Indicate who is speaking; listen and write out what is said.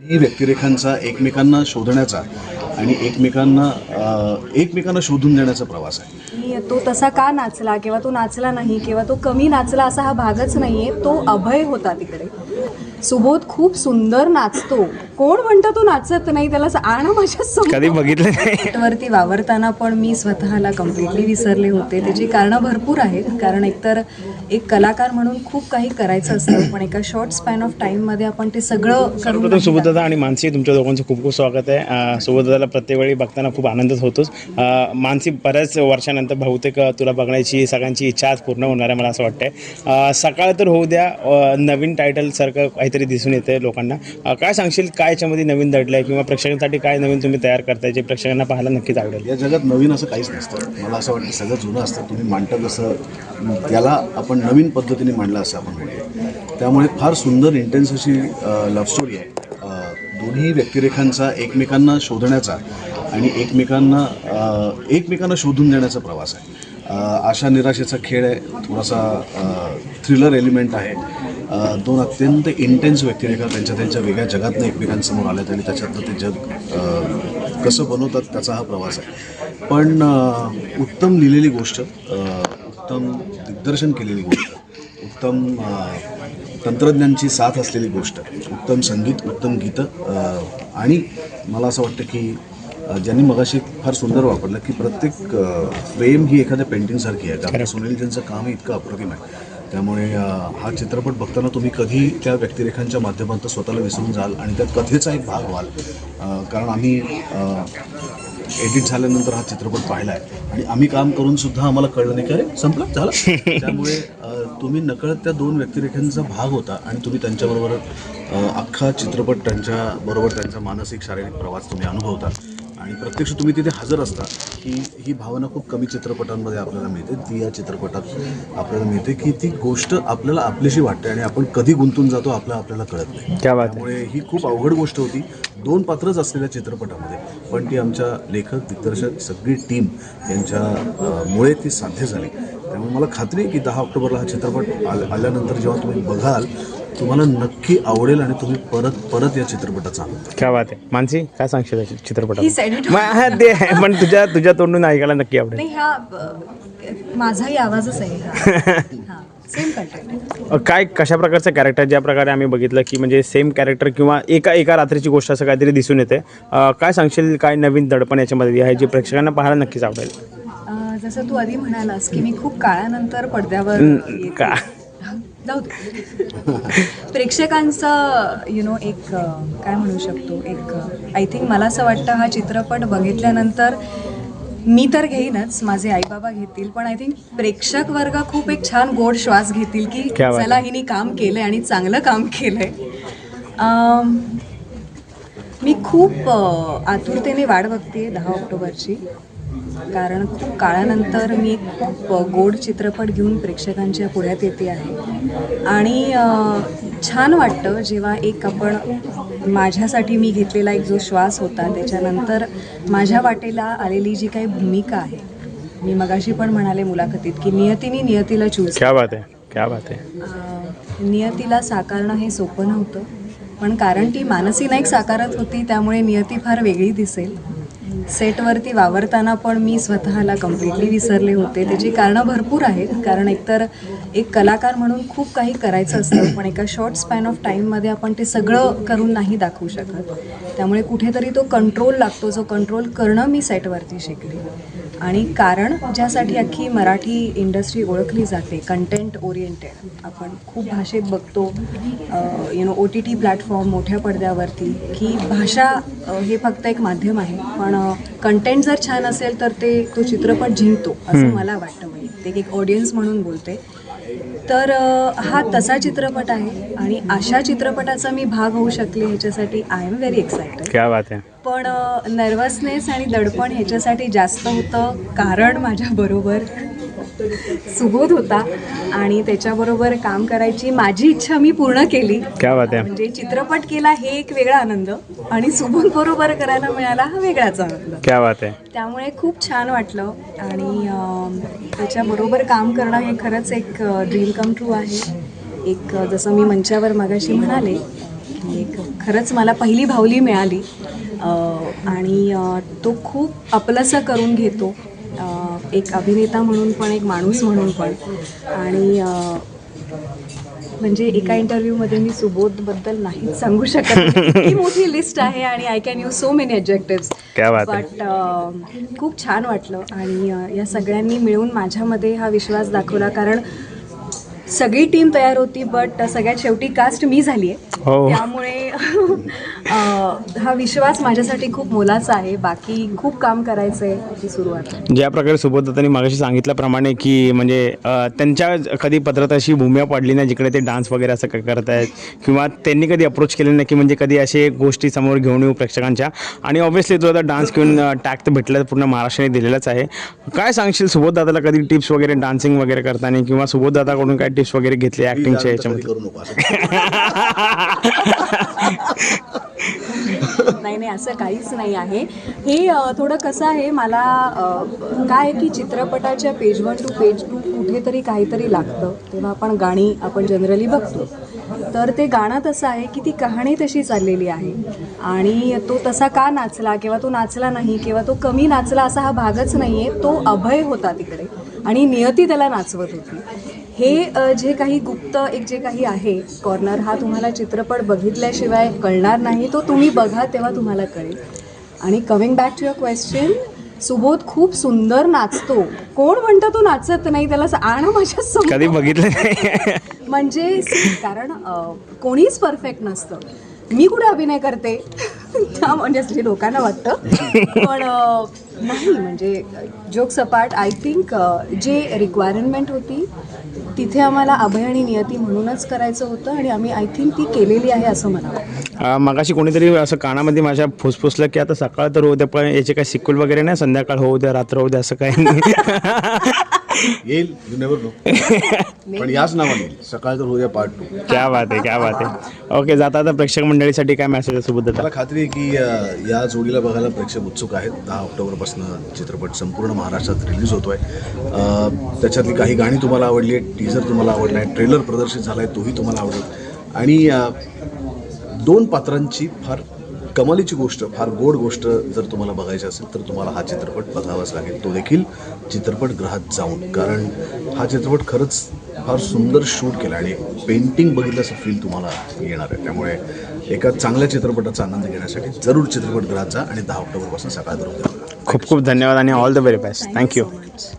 Speaker 1: ही व्यक्तिरेखांचा एकमेकांना शोधण्याचा आणि एकमेकांना एकमेकांना शोधून देण्याचा प्रवास आहे.
Speaker 2: तो तसा का नाचला किंवा तो नाचला नाही किंवा तो कमी नाचला असा हा भागच नाहीये तो अभय होता तिकडे. सुबोध खूप सुंदर नाचतो. कोण म्हणतं तो नाचत नाही? त्याला आण माझ्यासमोर.
Speaker 3: कधी बघितलं नाही.
Speaker 2: वरती वावरताना पण मी स्वतःला कम्प्लिटली विसरले होते. त्याची कारणं भरपूर आहेत. कारण एकतर एक कलाकार म्हणून खूप काही करायचं असतं पण एका शॉर्ट स्पॅन ऑफ टाईममध्ये आपण ते सगळं करून
Speaker 3: सुबोधदादा आणि मानसी तुमच्या दोघांचं खूप खूप स्वागत आहे. सुबोधदादाला प्रत्येक वेळी बघताना खूप आनंदच होतोच. मानसी बऱ्याच वर्षानंतर बहुतेक तुला बघण्याची सगळ्यांची इच्छा आज पूर्ण होणार आहे मला असं वाटतंय. सकाळ तर होऊ द्या. नवीन टायटलसारखं काहीतरी दिसून येते लोकांना. काय सांगशील काय याच्यामध्ये नवीन दडलं आहे किंवा प्रेक्षकांसाठी काय नवीन तुम्ही तयार करताय जे प्रेक्षकांना पाहायला नक्कीच आवडेल?
Speaker 1: या जगात नवीन असं काहीच नसतं. मला असं वाटतं सगळं जुनं असतं. तुम्ही मांडतं कसं त्याला आपण नवीन पद्धतीने मांडलं असं आपण म्हणूया. त्यामुळे फार सुंदर इंटेन्स अशी लव्ह स्टोरी आहे. दोन्ही व्यक्तिरेखांचा एकमेकांना शोधण्याचा आणि एकमेकांना एकमेकांना शोधून देण्याचा प्रवास आहे. आशा निराशेचा खेळ आहे. थोडासा थ्रिलर एलिमेंट आहे. दोन अत्यंत इंटेन्स व्यक्तिरेखा त्यांच्या त्यांच्या वेगळ्या जगातनं एकमेकांसमोर आल्यात आणि त्याच्यातनं ते जग कसं बनवतात त्याचा हा प्रवास आहे. पण उत्तम लिहिलेली गोष्ट उत्तम दिग्दर्शन केलेली गोष्ट उत्तम तंत्रज्ञांची साथ असलेली गोष्ट उत्तम संगीत उत्तम गीतं आणि मला असं वाटतं की ज्यांनी मगाशी फार सुंदर वापरलं की प्रत्येक फ्रेम ही एखाद्या पेंटिंगसारखी आहे कारण सुनील ज्यांचं काम हे इतकं अप्रतिम आहे. त्यामुळे हा चित्रपट बघताना तुम्ही कधी त्या व्यक्तिरेखांच्या माध्यमातून स्वतःला विसरून जाल आणि त्या कथेचा एक भाग व्हाल? कारण आम्ही एडिट झाल्यानंतर हा चित्रपट पाहिला आहे आणि आम्ही काम करून सुद्धा आम्हाला कळलं नाही की अरे संपलं झालं. त्यामुळे तुम्ही नकळत त्या दोन व्यक्तिरेखांचा भाग होता आणि तुम्ही त्यांच्याबरोबर अख्खा चित्रपट त्यांच्याबरोबर त्यांचा मानसिक शारीरिक प्रवास तुम्ही अनुभवता. आणि प्रत्यक्ष तुम्ही तिथे हजर असता ही ही भावना खूप कमी चित्रपटांमध्ये आपल्याला मिळते. ती या चित्रपटात आपल्याला मिळते की ती गोष्ट आपल्याला आपलीशी वाटते आणि आपण कधी गुंतून जातो आपलं आपल्याला कळत नाही. त्यामुळे ही खूप अवघड गोष्ट होती. दोन पात्रच असलेल्या चित्रपटामध्ये पण ती आमच्या लेखक दिग्दर्शक सगळी टीम यांच्या मुळे ती साध्य झाली. त्यामुळे मला खात्री आहे की दहा ऑक्टोबरला हा चित्रपट आल आल्यानंतर जेव्हा तुम्ही बघाल तुम्हाला नक्की आवडेल आणि तुम्ही परत परत या चित्रपटाचा आनंद घ्याल.
Speaker 3: क्या बात आहे मानसी काय सांगशील या
Speaker 2: He
Speaker 3: चित्रपटात
Speaker 2: said it.
Speaker 3: मग हा, ते आहे. पण तुझ्या तुझ्या तोंडून ऐकायला नक्की आवडेल
Speaker 2: नाही हा माझाही आवाजच आहे हा हा सेम कंटेंट
Speaker 3: अ, काय कशा प्रकारचं कॅरेक्टर ज्या प्रकारे आम्ही बघितलं की म्हणजे सेम कॅरेक्टर किंवा एका एका रात्रीची गोष्ट असं काहीतरी दिसून येते अ, काय सांगशील काय नवीन दडपण याच्यामध्ये आहे जे प्रेक्षकांना पाहायला नक्कीच आवडेल
Speaker 2: जसं तू आधी म्हणालास की मी खूप काळानंतर पडद्यावर येते.
Speaker 3: का?
Speaker 2: जाऊ दे. प्रेक्षकांचं यु नो एक काय म्हणू शकतो एक आय थिंक मला असं वाटतं हा चित्रपट बघितल्यानंतर मी तर घेईनच माझे आईबाबा घेतील पण आय थिंक प्रेक्षक वर्ग खूप एक छान गोड श्वास घेतील की चला. हिने काम केलंय आणि चांगलं काम केलंय. मी खूप आतुरतेने वाट बघते दहा ऑक्टोबरची. कारण खूप काळानंतर मी खूप गोड चित्रपट घेऊन प्रेक्षकांच्या पुढ्यात येते आहे. आणि छान वाटतं जेव्हा एक आपण माझ्यासाठी मी घेतलेला एक जो श्वास होता त्याच्यानंतर माझ्या वाटेला आलेली जी काही भूमिका आहे मी मगाशी पण म्हणाले मुलाखतीत की नियतीने नियतीला चूज
Speaker 3: क्या बात आहे क्या बात आहे.
Speaker 2: नियतीला साकारणं हे सोपं नव्हतं पण कारण ती मानसी नाईक साकारत होती त्यामुळे नियती फार वेगळी दिसेल. सेटवरती वावरताना पण मी स्वतःला कम्प्लिटली विसरले होते. त्याची कारणं भरपूर आहेत. कारण एकतर एक कलाकार म्हणून खूप काही करायचं असतं पण एका शॉर्ट स्पॅन ऑफ टाईममध्ये आपण ते सगळं करून नाही दाखवू शकत. त्यामुळे कुठेतरी तो कंट्रोल लागतो. जो कंट्रोल करणं मी सेटवरती शिकले. आणि कारण ज्यासाठी अख्खी मराठी इंडस्ट्री ओळखली जाते कंटेंट ओरिएंटेड आपण खूप भाषेत बघतो you know O T T platform मोठ्या पडद्यावरती की भाषा हे फक्त एक माध्यम आहे. पण कंटेंट जर छान असेल तर ते तो चित्रपट जिंकतो असं मला वाटतं. म्हणजे ते एक ऑडियन्स म्हणून बोलते. तर हा तसा चित्रपट आहे आणि अशा चित्रपटाचा मी भाग होऊ शकले ह्याच्यासाठी आय एम व्हेरी एक्सायटेड
Speaker 3: क्या बात आहे.
Speaker 2: पण नर्वसनेस आणि दडपण ह्याच्यासाठी जास्त होतं कारण माझ्याबरोबर सुबोध होता आणि त्याच्याबरोबर काम करायची माझी इच्छा मी पूर्ण केली.
Speaker 3: क्या बात आहे.
Speaker 2: म्हणजे चित्रपट केला हे एक वेगळा आनंद आणि सुबोध बरोबर करायला मिळाला हा वेगळाच आनंद.
Speaker 3: क्या बात आहे.
Speaker 2: त्यामुळे खूप छान वाटलं आणि त्याच्याबरोबर काम करणं हे खरंच एक ड्रीम कम ट्रू आहे. एक अ, जसं मी मंचावर मगाशी म्हणाले की एक खरंच मला पहिली भावली मिळाली. अं, आणि अं, तो खूप आपलंसं करून घेतो. एक अभिनेता म्हणून पण एक माणूस म्हणून पण. आणि म्हणजे एका इंटरव्ह्यूमध्ये मी सुबोधबद्दल नाहीच सांगू शकत. इतकी मोठी लिस्ट आहे आणि I can use so many objectives. But खूप छान वाटलं. आणि या सगळ्यांनी मिळून माझ्यामध्ये हा विश्वास दाखवला. कारण सगळी टीम तयार होती बट सगळ्यात शेवटी कास्ट मी झाली आहे
Speaker 3: हो.
Speaker 2: त्यामुळे हा विश्वास माझ्यासाठी खूप मोलाचा आहे. बाकी खूप काम करायचं आहे ही सुरुवात. आहे
Speaker 3: ज्या प्रकारे सुबोधतांनी मागाशी सांगितल्याप्रमाणे की म्हणजे अ, त्यांच्या कधी पत्रात अशी भूमिका पडली नाही जिकडे ते डान्स वगैरे असं क- करत आहेत किंवा त्यांनी कधी अप्रोच केले नाही की म्हणजे कधी असे गोष्टी समोर घेऊन येऊ प्रेक्षकांच्या. आणि ऑब्व्हियसली तुला आता डान्स घेऊन टॅग तर भेटलं पूर्ण महाराष्ट्राने दिलेलंच आहे. काय सांगशील सुबोध दादाला कधी टिप्स वगैरे डान्सिंग वगैरे करताना किंवा सुबोध दादाकडून काय टिप्स वगैरे घेतले ॲक्टिंगच्या
Speaker 1: कधी
Speaker 3: याच्यामध्ये?
Speaker 1: करू नको असं.
Speaker 2: नाही नाही असं काहीच नाही आहे. हे थोडं कसं आहे मला काय आहे की चित्रपटाच्या page one two page two कुठेतरी काहीतरी लागतं. तेव्हा आपण गाणी आपण जनरली बघतो. तर ते गाणं तसं आहे की ती कहाणी तशी चाललेली आहे. आणि तो तसा का नाचला किंवा तो नाचला नाही किंवा तो कमी नाचला असा हा भागच नाही आहे तो अभय होता तिकडे. आणि नियती त्याला नाचवत होती. हे जे काही गुप्त एक जे काही आहे कॉर्नर हा तुम्हाला चित्रपट बघितल्याशिवाय कळणार नाही. तो तुम्ही बघा तेव्हा तुम्हाला कळेल. आणि coming back to your question Subodh खूप सुंदर नाचतो. कोण म्हणतं तो नाचत नाही? त्याला आणा माझ्या.
Speaker 3: कधी बघितलं
Speaker 2: म्हणजे कारण कोणीच परफेक्ट नसतं. मी कुठे अभिनय करते? त्या म्हणजे असं लोकांना वाटतं. पण नाही म्हणजे जोक सपाट आय थिंक जे रिक्वायरमेंट होती तिथे आम्हाला अभय आणि नियती म्हणूनच करायचं होतं आणि आम्ही आय थिंक ती केलेली आहे असं मला वाटतं
Speaker 3: मगाशी कोणीतरी असं कानामध्ये माझ्या फुसफुसलं की आता सकाळ तर होऊ द्या पण याचे काही सिक्वल वगैरे नाही संध्याकाळ होऊ द्या रात्र होऊ द्या असं काही नाही.
Speaker 1: येईल यू नेवर नो पण याच नावाने येईल. सकाळ तर उद्या पार्ट टू
Speaker 3: क्या बात आहे क्या बात आहे. ओके जाता आता प्रेक्षक मंडळीसाठी काय मेसेज आहे सुबोध दादा
Speaker 1: मला खात्री आहे की अ, या जोडीला बघायला प्रेक्षक उत्सुक आहेत. दहा ऑक्टोबरपासून चित्रपट संपूर्ण महाराष्ट्रात रिलीज होतोय. अ, त्याच्यातली काही गाणी तुम्हाला आवडली आहेत टीजर तुम्हाला आवडला आहे ट्रेलर प्रदर्शित झाला आहे तोही तुम्हाला आवडेल. आणि अ, दोन पात्रांची फार कमालीची गोष्ट फार गोड गोष्ट जर तुम्हाला बघायची असेल तर तुम्हाला हा चित्रपट बघावाच लागेल. तो देखील चित्रपटगृहात जाऊन. कारण हा चित्रपट खरंच फार सुंदर शूट केला आणि पेंटिंग बघितलं असं फील तुम्हाला येणार आहे. त्यामुळे एका चांगल्या चित्रपटाचा आनंद घेण्यासाठी जरूर चित्रपटगृहात जा आणि दहा ऑक्टोबरपासून सकाळ बरोबर
Speaker 3: खूप खूप धन्यवाद आणि all the very best thank you